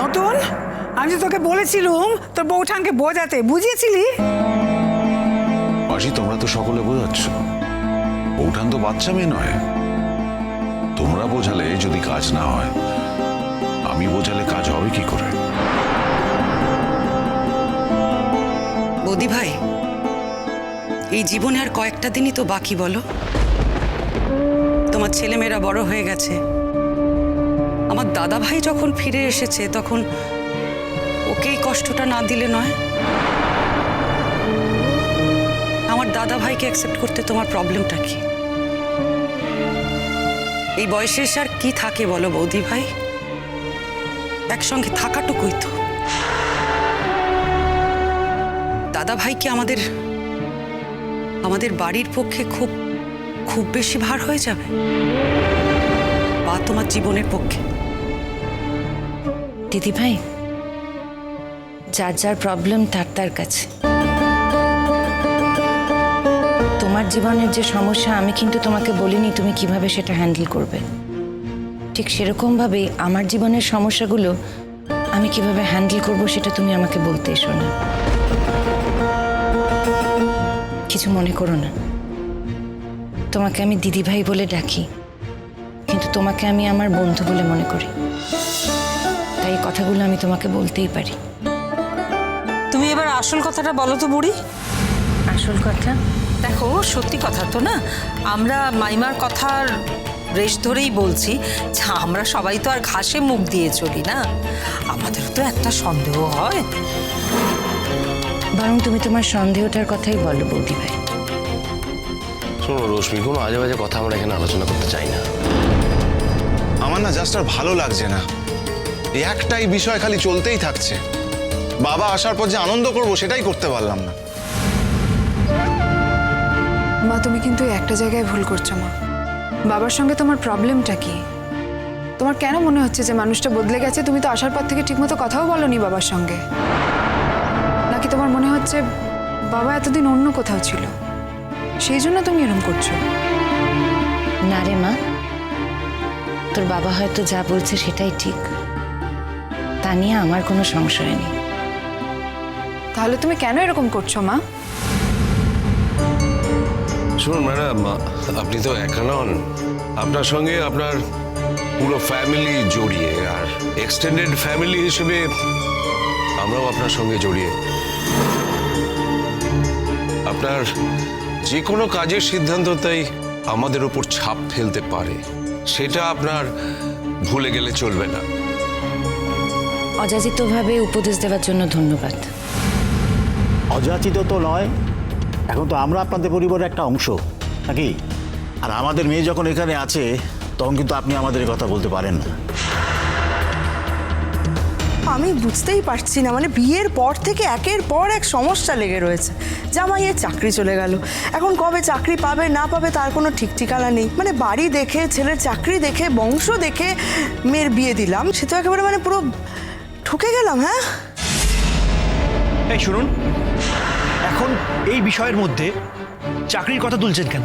নতুন? আমি তো তোকে বলেছিলুম তোর বৌঠানকে বোঝাতে বুঝিয়েছিলি? মাসি তোমরা তো সকলে বোঝাচ্ছ। বৌঠান তো বাচ্চা মেয়ে নয়। তোমরা বোঝালে যদি কাজ না হয়। আমি বোঝালে কাজ হবে কি করে? বৌদি ভাই এই জীবনে আর কয়েকটা দিনই তো বাকি বলো। তোমার ছেলেমেয়েরা বড় হয়ে গেছে। আমার দাদা ভাই যখন ফিরে এসেছে, তখন ওকে এই কষ্টটা না দিলে নয়। আমার দাদা ভাইকে অ্যাকসেপ্ট করতে তোমার প্রবলেমটা কি? এই বয়সে এসে আর কি থাকে বলো বৌদি ভাই একসঙ্গে থাকাটুকুই তো। দাদা ভাই কি আমাদের আমাদের বাড়ির পক্ষে খুব খুব বেশি ভার হয়ে যাবে? তোমার জীবনের পক্ষে। দিদি ভাই যার যার প্রবলেম তার তার কাছে। তোমার জীবনের যে সমস্যা, আমি কিন্তু তোমাকে বলিনি তুমি কীভাবে সেটা হ্যান্ডেল করবে। ঠিক সেরকমভাবে আমার জীবনের সমস্যাগুলো আমি কীভাবে হ্যান্ডেল করব সেটা তুমি আমাকে বলতে এসো না কিছু মনে করো না। তোমাকে আমি দিদি ভাই বলে ডাকি। তোমাকে আমি আমার বন্ধু বলে মনে করি। তাই এই কথাগুলো আমি তোমাকে বলতেই পারি। তুমি এবার আসল কথাটা বলো তো বুড়ি। আসল কথা? দেখো সত্যি কথা তো না? আমরা মাইমার কথার রেশ ধরেই বলছি যে আমরা সবাই তো আর ঘাসে মুখ দিয়ে চলি না? আমাদের তো একটা সন্দেহ হয়। বরং তুমি তোমার সন্দেহটার কথাই বলো বৌদি ভাই। শোনো রশ্মি কোনো আজে বাজে কথা আমরা এখানে আলোচনা করতে চাই না। আমার না জাস্ট আর ভালো লাগছে না। একটাই বিষয় খালি চলতেই থাকছে। বাবা আসার পর যে আনন্দ করব সেটাই করতে পারলাম না। মা তুমি কিন্তু একটা জায়গায় ভুল করছ মা। বাবার সঙ্গে তোমার প্রবলেমটা কি? তোমার কেন মনে হচ্ছে যে মানুষটা বদলে গেছে? তুমি তো আসার পর থেকে ঠিকমতো কথাও বলনি বাবার সঙ্গে। নাকি তোমার মনে হচ্ছে বাবা এতদিন অন্য কোথাও ছিল? সেই জন্য তুমি এরম করছ? না রে মা তোর বাবা হয়তো যা বলছে সেটাই ঠিক। তা নিয়ে আমার কোনো সংশয় নেই। তাহলে তুমি কেন এরকম করছ মা? শুনুন ম্যাডাম আপনি তো একা নন। আপনার সঙ্গে আপনার পুরো ফ্যামিলি জড়িয়ে আর এক্সটেন্ডেড ফ্যামিলি হিসেবে আমরাও আপনার সঙ্গে জড়িয়ে। আপনার যে কোনো কাজের সিদ্ধান্ত তাই আমাদের উপর ছাপ ফেলতে পারে সেটা আপনার ভুলে গেলে চলবে না। অযাচিতভাবে উপদেশ দেওয়ার জন্য ধন্যবাদ। অযাচিত তো নয় এখন তো আমরা আপনাদের পরিবারের একটা অংশ নাকি? আর আমাদের মেয়ে যখন এখানে আছে তখন কিন্তু আপনি আমাদের কথা বলতে পারেন না। আমি বুঝতেই পারছি না মানে বিয়ের পর থেকে একের পর এক সমস্যা লেগে রয়েছে। জামাইয়ের চাকরি চলে গেল। এখন কবে চাকরি পাবে না পাবে তার কোনো ঠিক ঠিকানা নেই। মানে বাড়ি দেখে ছেলের চাকরি দেখে বংশ দেখে মেয়ের বিয়ে দিলাম সে তো একেবারে মানে পুরো ঠকে গেলাম হ্যাঁ? এই শুনুন এখন এই বিষয়ের মধ্যে চাকরির কথা তুলছেন কেন?